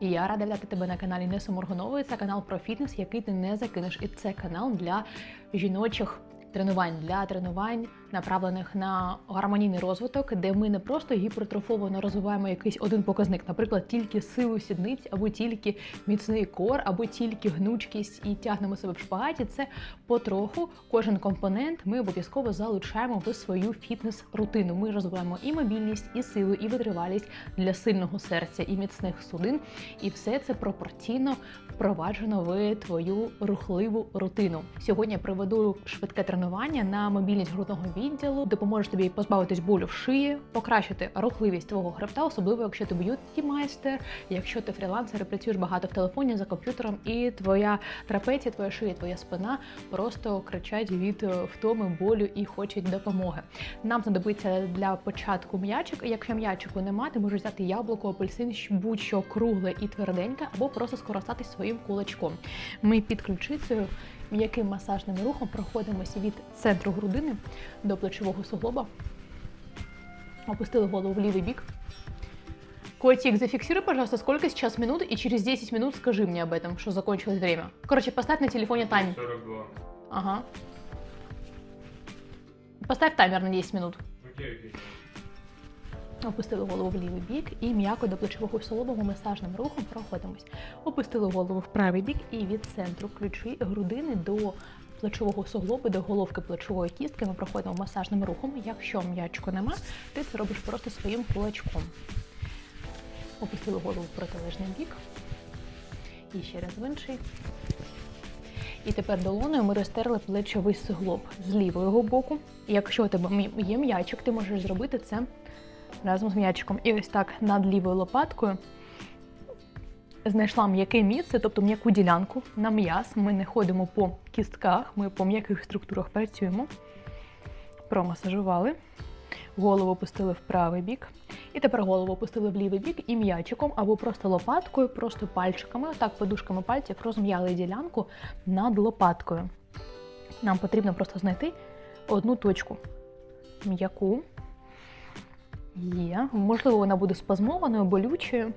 І я рада вітати тебе на каналі Неса Моргунової. Це канал про фітнес, який ти не закинеш. І це канал для жіночих тренувань, для тренувань, направлених на гармонійний розвиток, де ми не просто гіпертрофовано розвиваємо якийсь один показник, наприклад, тільки силу сідниць, або тільки міцний кор, або тільки гнучкість і тягнемо себе в шпагаті. Це потроху кожен компонент ми обов'язково залучаємо в свою фітнес-рутину. Ми розвиваємо і мобільність, і силу, і витривалість для сильного серця і міцних судин. І все це пропорційно впроваджено в твою рухливу рутину. Сьогодні я проведу швидке тренування на мобільність грудного відділу, допоможе тобі позбавитись болю в шиї, покращити рухливість твого хребта, особливо якщо ти б'юті майстер, якщо ти фрілансер і працюєш багато в телефоні за комп'ютером, і твоя трапеція, твоя шия, твоя спина просто кричать від е, втоми, болю і хочуть допомоги. Нам знадобиться для початку м'ячик. Якщо м'ячику нема, ти можеш взяти яблуко, апельсин, будь-що кругле і тверденьке, або просто скористатись своїм кулачком. Ми під ключицею м'яким масажним рухом проходимося від центру грудини до плечового суглоба. Опустили голову в лівий бік. Котик, зафиксируй, пожалуйста, сколько сейчас минут, и через 10 минут скажи мне об этом, что закончилось время. Короче, поставь на телефоне таймер. 42. Ага. Поставь таймер на 10 минут. Окей, окей. Опустили голову в лівий бік і м'яко до плечового суглобу масажним рухом проходимось. Опустили голову в правий бік і від центру ключі грудини до плечового суглобу, до головки плечової кістки ми проходимо масажним рухом. Якщо м'ячку нема, ти це робиш просто своїм кулачком. Опустили голову в протилежний бік. І ще раз в інший. І тепер долоною ми розтерли плечовий суглоб з лівого боку. Якщо у тебе є м'ячик, ти можеш зробити це разом з м'ячиком. І ось так над лівою лопаткою знайшла м'яке місце, тобто м'яку ділянку на м'яз. Ми не ходимо по кістках, ми по м'яких структурах працюємо. Промасажували. Голову опустили в правий бік. І тепер голову опустили в лівий бік і м'ячиком або просто лопаткою, просто пальчиками, отак подушками пальців розм'яли ділянку над лопаткою. Нам потрібно просто знайти одну точку м'яку. Є. Можливо, вона буде спазмованою, болючою.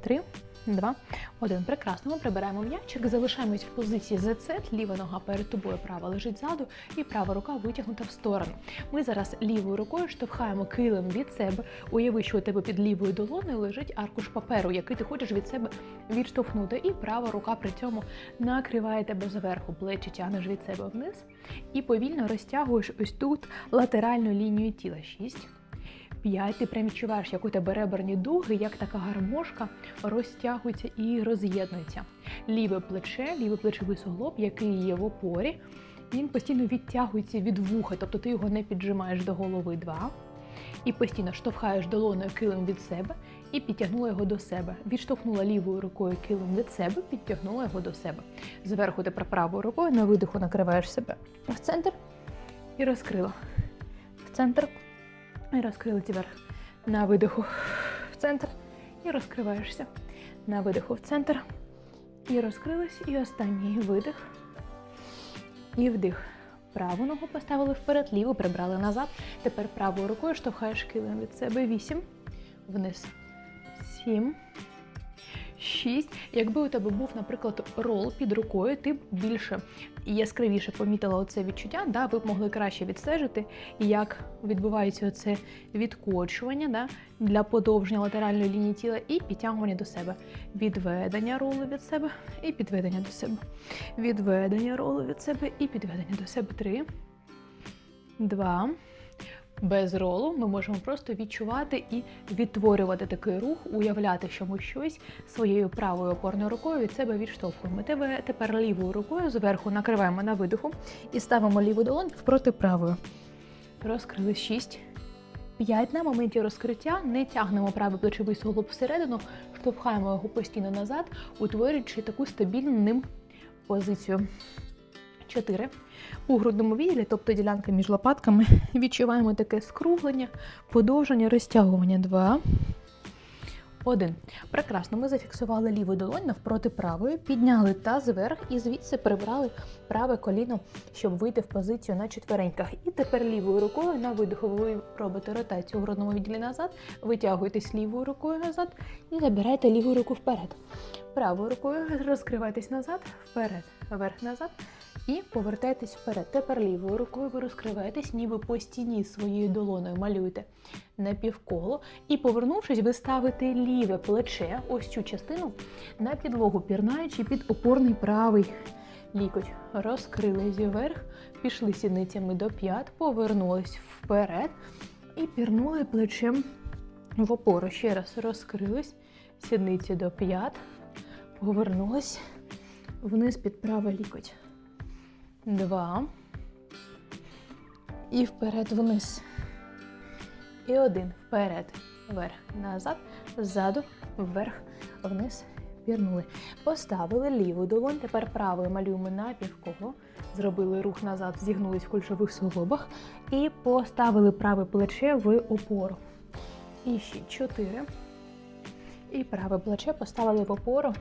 Три, два, один. Прекрасно. Ми прибираємо м'ячик, залишаємось в позиції ZZ, ліва нога перед тобою, права лежить ззаду, і права рука витягнута в сторону. Ми зараз лівою рукою штовхаємо килим від себе. Уяви, що у тебе під лівою долоною лежить аркуш паперу, який ти хочеш від себе відштовхнути. І права рука при цьому накриває тебе зверху, плечі тягнеш від себе вниз і повільно розтягуєш ось тут латеральну лінію тіла. Шість. 5. Ти прям відчуваєш, як у тебе реберні дуги, як така гармошка розтягується і роз'єднується. Ліве плече, лівий плечовий суглоб, який є в опорі, він постійно відтягується від вуха, тобто ти його не піджимаєш до голови. 2. І постійно штовхаєш долоною килим від себе і підтягнула його до себе. Відштовхнула лівою рукою килим від себе, підтягнула його до себе. Зверху тепер правою рукою на видиху накриваєш себе в центр і розкрила. В центр і розкрили вверх. На видиху в центр і розкриваєшся. На видиху в центр і розкрились. І останній видих. І вдих. Праву ногу поставили вперед, ліву прибрали назад. Тепер правою рукою штовхаєш килим від себе. Вісім. Вниз. Сім. Шість. Якби у тебе був, наприклад, рол під рукою, ти б більше і яскравіше помітила оце відчуття, да, ви б могли краще відстежити, як відбувається оце відкочування да, для подовження латеральної лінії тіла і підтягування до себе. Відведення ролу від себе і підведення до себе. Відведення ролу від себе і підведення до себе. Три. Два. Без ролу ми можемо просто відчувати і відтворювати такий рух, уявляти, що ми щось своєю правою опорною рукою від себе відштовхуємо. Тебе тепер лівою рукою зверху накриваємо на видиху і ставимо ліву долонь впроти правою. Розкрили 6. 5 на моменті розкриття не тягнемо правий плечовий суглоб всередину, штовхаємо його постійно назад, утворюючи таку стабільну ним позицію. 4. У грудному відділі, тобто ділянка між лопатками, відчуваємо таке скруглення, подовження, розтягування. 2. Один. Прекрасно. Ми зафіксували ліву долонь навпроти правої, підняли таз вверх і звідси прибрали праве коліно, щоб вийти в позицію на четвереньках. І тепер лівою рукою на видиху ви робите ротацію у грудному відділі назад, витягуєтесь лівою рукою назад і забираєте ліву руку вперед. Правою рукою розкривайтесь назад, вперед, вверх назад. І повертайтесь вперед. Тепер лівою рукою ви розкриваєтесь, ніби по стіні своєю долоною малюєте напівколо. І повернувшись, ви ставите ліве плече, ось цю частину, на підлогу, пірнаючи під опорний правий лікоть. Розкрились вверх, пішли сідницями до п'ят, повернулись вперед і пірнули плечем в опору. Ще раз розкрились, сідниці до п'ят, повернулись вниз під правий лікоть. Два. І вперед вниз. І один. Вперед. Вверх. Назад. Ззаду. Вверх. Вниз. Пірнули. Поставили ліву долонь. Тепер правою малюємо напівколо. Зробили рух назад, зігнулись в кульшових суглобах. І поставили праве плече в опору. І ще чотири. І праве плече поставили в опору.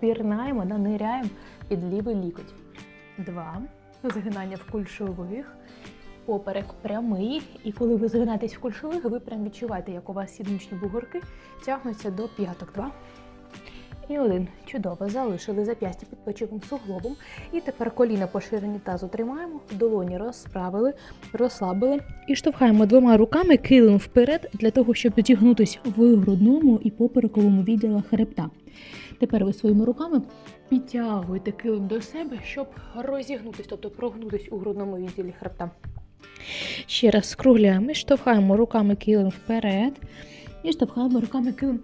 Пірнаємо, наниряємо під лівий лікоть. Два. Згинання в кульшових. Поперек прямий. І коли ви згинаєтесь в кульшових, ви прям відчуваєте, як у вас сідничні бугорки тягнуться до п'яток. Два. І один. Чудово. Залишили зап'ястя під плечовим суглобом. І тепер коліна поширені тазу тримаємо, долоні розправили, розслабили. І штовхаємо двома руками килим вперед для того, щоб зігнутися в грудному і поперековому відділах хребта. Тепер ви своїми руками підтягуєте килим до себе, щоб розігнутися, тобто прогнутися у грудному відділі хребта. Ще раз скругляємо, штовхаємо руками килим вперед і штовхаємо руками килим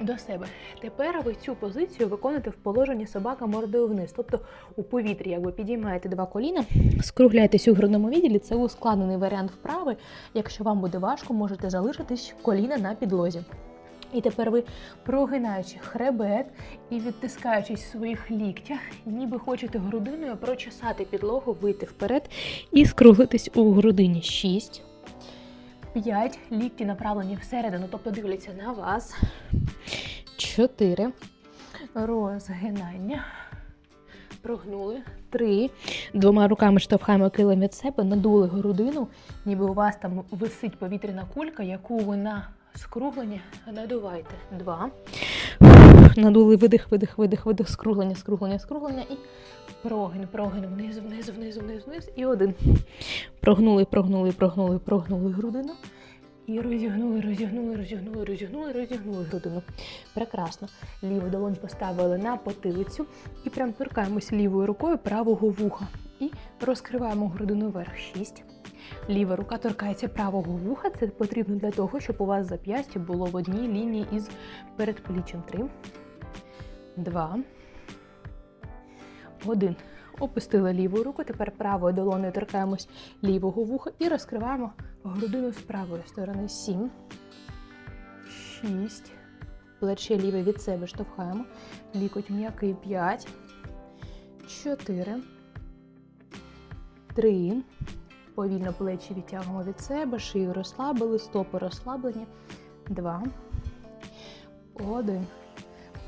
до себе. Тепер ви цю позицію виконуєте в положенні собака мордою вниз. Тобто у повітрі, якби підіймаєте два коліна, скругляєтесь у грудному відділі. Це ускладнений варіант вправи. Якщо вам буде важко, можете залишитись коліна на підлозі. І тепер ви, прогинаючи хребет і відтискаючись в своїх ліктях, ніби хочете грудиною прочесати підлогу, вийти вперед і скруглитись у грудині. Шість. П'ять. Лікті направлені всередину, тобто дивляться на вас. Чотири. Розгинання. Прогнули. Три. Двома руками штовхаємо килим від себе, надули грудину, ніби у вас там висить повітряна кулька, яку ви на скруглення надуваєте. Два. Надули видих, видих, видих, видих, скруглення, скруглення, скруглення і прогин, прогин, вниз, вниз, вниз, вниз, вниз. І один. Прогнули, прогнули, прогнули, прогнули грудину. І розігнули, розігнули, розігнули, розігнули, розігнули грудину. Прекрасно. Ліву долонь поставили на потилицю і прям торкаємось лівою рукою правого вуха. І розкриваємо грудину вверх. Шість. Ліва рука торкається правого вуха. Це потрібно для того, щоб у вас зап'ястя було в одній лінії із передпліччям. Три. Два. Один. Опустили ліву руку. Тепер правою долоною торкаємось лівого вуха і розкриваємо грудину з правої сторони. Сім. Шість. Плече ліве від себе штовхаємо. Лікоть м'який. П'ять. Чотири. Три. Повільно плечі відтягуємо від себе, шию розслабили, стопи розслаблені. Два. Один.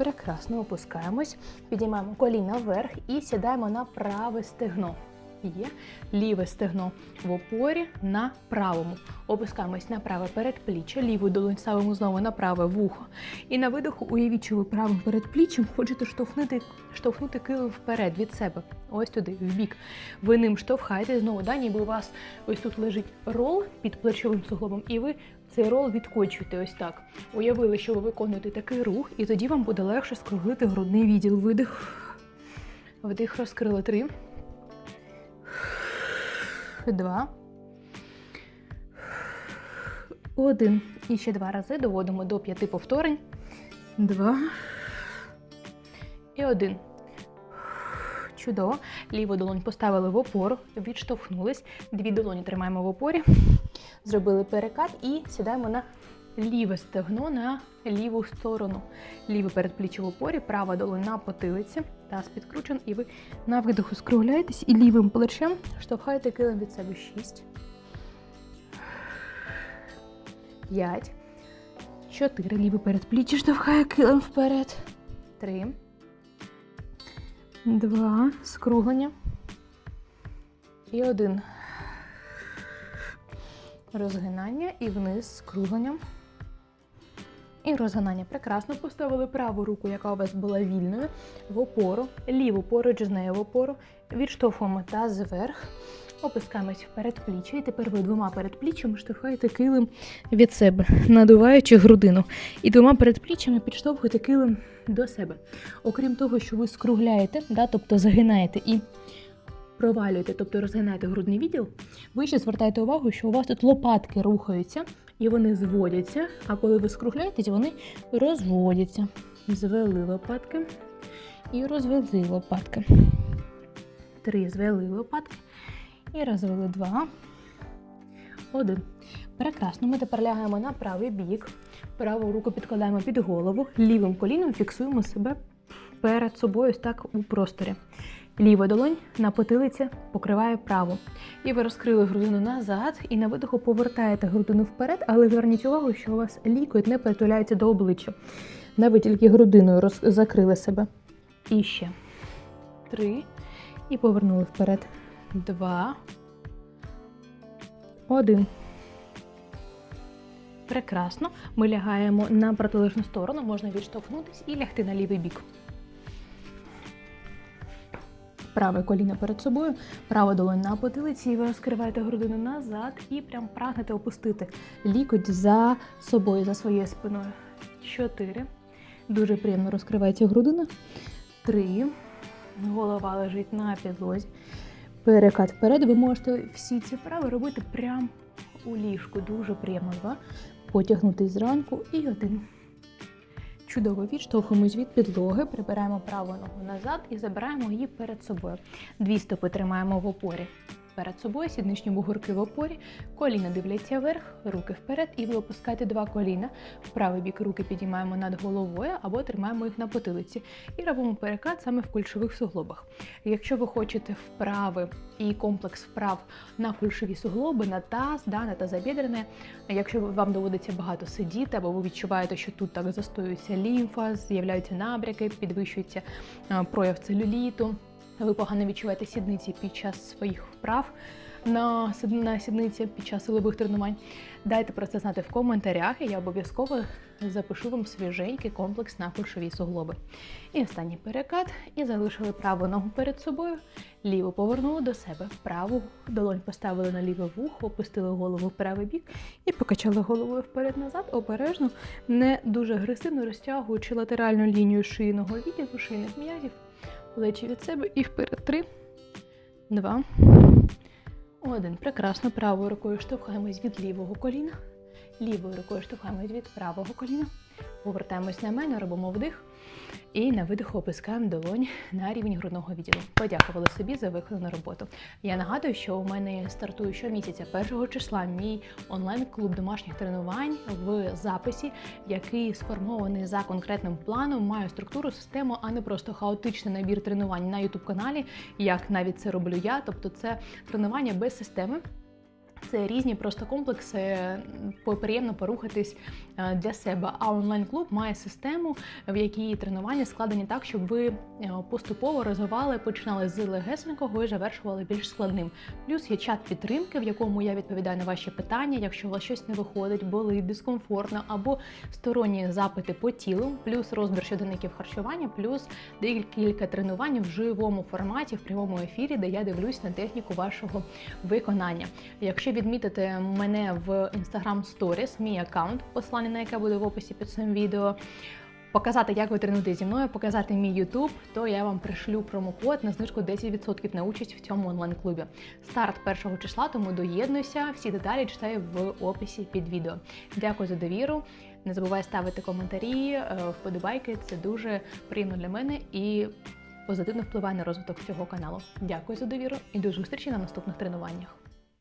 Прекрасно опускаємось. Підіймаємо коліна вверх і сідаємо на праве стегно. Є ліве стегно в опорі на правому. Опускаємось на праве передпліччя, ліву долонь ставимо знову на праве вухо. І на видоху уявіть, що ви правим передпліччям хочете штовхнути, штовхнути килим вперед від себе. Ось туди, в бік. Ви ним штовхаєте знову, да, ніби у вас ось тут лежить рол під плечовим суглобом, і ви цей рол відкочуєте ось так. Уявили, що ви виконуєте такий рух, і тоді вам буде легше скруглити грудний відділ. Видих. Вдих розкрили три. Два. Один. І ще два рази доводимо до п'яти повторень. Два. І один. Чудово. Ліву долонь поставили в опору, відштовхнулись. Дві долоні тримаємо в опорі. Зробили перекат і сідаємо на ліве стегно на ліву сторону. Ліве передпліччя в опорі, права долонь на потилиці. Таз підкручен, і ви на видоху скругляєтесь і лівим плечем штовхаєте килим від себе. Шість. П'ять. Чотири. Ліве передпліччя штовхає килим вперед. Три. Два. Скруглення. І один. Розгинання і вниз скругленням. І розгинання. Прекрасно поставили праву руку, яка у вас була вільною, в опору, ліву поруч з нею в опору, відштовхуємо таз вверх, опускаємось в передпліччя. І тепер ви двома передпліччями штовхаєте килим від себе, надуваючи грудину. І двома передпліччями підштовхуєте килим до себе. Окрім того, що ви скругляєте, да, тобто загинаєте і провалюєте, тобто розгинаєте грудний відділ, ви ще звертаєте увагу, що у вас тут лопатки рухаються і вони зводяться. А коли ви скругляєтесь, вони розводяться. Звели лопатки і розвели лопатки. Три звели лопатки і розвели два. Один. Прекрасно. Ми тепер лягаємо на правий бік. Праву руку підкладаємо під голову, лівим коліном фіксуємо себе перед собою так у просторі. Ліва долонь на потилиці покриває праву. І ви розкрили грудину назад і на видиху повертаєте грудину вперед, але зверніть увагу, що у вас лікоть не притуляється до обличчя. Ви тільки грудиною роз... закрили себе. І ще три. І повернули вперед. Два. Один. Прекрасно. Ми лягаємо на протилежну сторону, можна відштовхнутись і лягти на лівий бік. Праве коліно перед собою, права долонь на потилиці, і ви розкриваєте грудину назад і прям прагнете опустити лікоть за собою, за своєю спиною. Чотири. Дуже приємно розкривається грудина. Три. Голова лежить на підлозі. Перекат вперед. Ви можете всі ці вправи робити прямо у ліжку. Дуже приємно. Два. Потягнутись зранку і один. Чудово відштовхуємось від підлоги, прибираємо праву ногу назад і забираємо її перед собою. Дві стопи тримаємо в опорі перед собою, сідничні бугорки в опорі, коліна дивляться вверх, руки вперед, і ви опускаєте два коліна. В правий бік руки підіймаємо над головою або тримаємо їх на потилиці. І робимо перекат саме в кульшових суглобах. Якщо ви хочете вправи і комплекс вправ на кульшові суглоби, на таз, да, на тазобідрене, якщо вам доводиться багато сидіти, або ви відчуваєте, що тут так застоюється лімфа, з'являються набряки, підвищується е, прояв целюліту ви погано відчуваєте сідниці під час своїх вправ на, на сідниці під час силових тренувань. Дайте про це знати в коментарях, і я обов'язково запишу вам свіженький комплекс на кульшові суглоби. І останній перекат. І залишили праву ногу перед собою, ліву повернули до себе, праву долонь поставили на ліве вухо, опустили голову в правий бік і покачали головою вперед-назад, обережно, не дуже агресивно розтягуючи латеральну лінію шийного відділу, шийних м'язів плечі від себе і вперед. Три, два, один. Прекрасно. Правою рукою штовхаємось від лівого коліна. Лівою рукою штовхаємось від правого коліна. Повертаємось на мене, робимо вдих. І на видиху опускаємо долонь на рівень грудного відділу. Подякували собі за виконану роботу. Я нагадую, що у мене стартує щомісяця 1 числа мій онлайн-клуб домашніх тренувань в записі, який сформований за конкретним планом, має структуру, систему, а не просто хаотичний набір тренувань на youtube каналі, як навіть це роблю я. Тобто це тренування без системи. Це різні просто комплекси, приємно порухатись е, для себе. А онлайн-клуб має систему, в якій тренування складені так, щоб ви е, поступово розвивали, починали з легесенького і завершували більш складним. Плюс є чат підтримки, в якому я відповідаю на ваші питання. Якщо у вас щось не виходить, болить, дискомфортно або сторонні запити по тілу, плюс розбір щоденників харчування, плюс декілька тренувань в живому форматі, в прямому ефірі, де я дивлюсь на техніку вашого виконання. Якщо відмітити мене в Instagram Stories, мій аккаунт, послання на яке буде в описі під цим відео. Показати, як ви тренуєте зі мною, показати мій YouTube, то я вам пришлю промокод на знижку 10% на участь в цьому онлайн-клубі. Старт першого числа, тому доєднуйся. Всі деталі читаю в описі під відео. Дякую за довіру. Не забувай ставити коментарі, е, вподобайки. Це дуже приємно для мене і позитивно впливає на розвиток цього каналу. Дякую за довіру і до зустрічі на наступних тренуваннях.